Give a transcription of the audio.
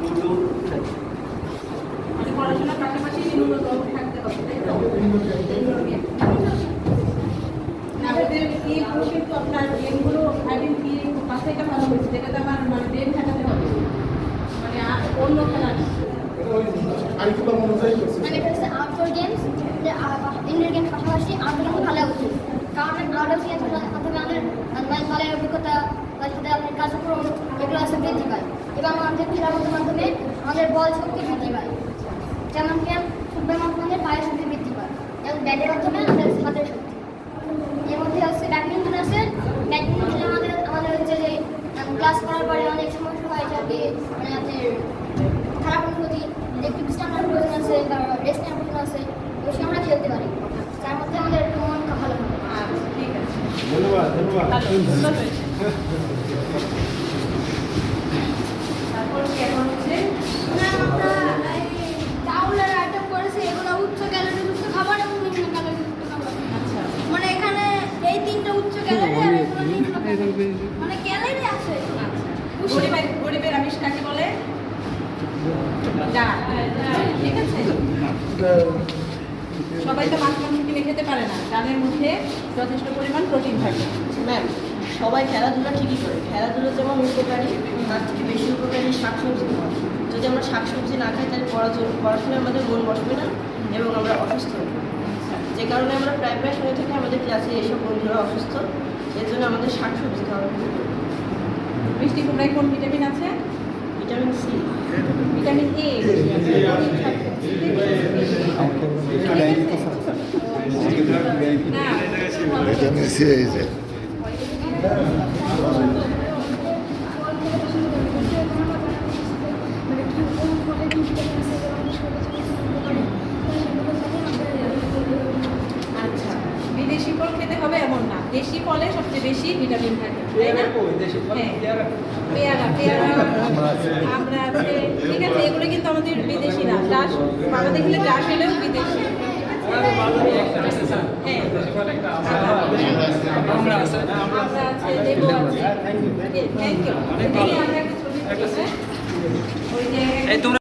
Ludo ইত্যাদি। মানে পড়াশোনার পাশাপাশি থাকতে হবে তাই তো ওদের কি কিন্তু আপনার আইডিন কি পাঁচ থেকে ভালো হয়েছে যেটাতে আমার মানে ব্রেন থাকাতে হবে মানে আর অন্য খেলা না। আরেকটু মানে হচ্ছে আউটডোর গেমস ইনডোর গেমস পাশাপাশি আউটডোর গেমস উচিত। কারণ আউটডোর গেমস মাধ্যমে আমাদের মানে দলের অভিজ্ঞতা তার সাথে আপনার কার্যক্রম এগুলো আছে বৃদ্ধি পায়। এবং আমাদের খেলাধুলার মাধ্যমে আমাদের বল শক্তি বৃদ্ধি পায়। যেমন কি ফুটবল মাধ্যমে পায়ের শক্তি বৃদ্ধি পায়। এবং ব্যাটের আমাদের হাতের শক্তি। এর মধ্যে হচ্ছে ব্যাডমিন্টন আছে। ব্যাডমিন্টন খেলে আমাদের আমাদের হচ্ছে যে ক্লাস করার পরে অনেক সমস্যা হয় যাতে মানে আপনার খারাপ অনুভূতি একটু বিশ্রাম নেওয়ার প্রয়োজন আছে বা রেস্ট নেওয়ার প্রয়োজন আছে অবশ্যই আমরা খেলতে পারি। যার মধ্যে আমাদের একটু মন ভালো হবে আচ্ছা ধন্যবাদ ধন্যবাদ। তারপর হচ্ছে? চাউলের আইটেম করেছি এগুলো উচ্চ ক্যালোরিযুক্ত খাবার এবং নিম্ন ক্যালোরিযুক্ত খাবার। আচ্ছা। মানে এখানে এই তিনটা উচ্চ ক্যালোরি আর এগুলো নিম্ন মানে ক্যালোরি আছে। ঠিক আছে? সবাই তো মাছ মাংস কিনে খেতে পারে না। ডালের মধ্যে যথেষ্ট পরিমাণ প্রোটিন থাকে। ম্যাম সবাই খেলাধুলা ঠিকই করে। খেলাধুলা যেমন উপকারী তার থেকে বেশি উপকারী শাকসবজি খাওয়া। যদি আমরা শাকসবজি না খাই তাহলে পড়াশোনা পড়াশোনায় আমাদের মন বসবে না এবং আমরা অসুস্থ হব যে কারণে আমরা প্রায় প্রায় শুনে থাকি আমাদের ক্লাসে এসব বন্ধুরা অসুস্থ এর জন্য আমাদের শাকসবজি খাওয়া কুমড়ায় কোন ভিটামিন আছে? Vitamin C vitamin A vitamin C এই যে মানে কি কোন আচ্ছা বিদেশি ফল খেতে হবে এমন না। দেশি ফলে সবচেয়ে বেশি ভিটামিন থাকে তাই না? ফল? হ্যাঁ। পেয়ারা। পেয়ারা পেয়ারা। আমরা আছে। ঠিক আছে এগুলো কিন্তু আমাদের বিদেশি না। চাষ আমাদের খেলে চাষ হলেও বিদেশি। হ্যাঁ। আমরা আছে। আমরা আছে দেবো আছে। থ্যাংক ইউ আমরা একটা ছবি তুলেছি। ওই যে এই তোমরা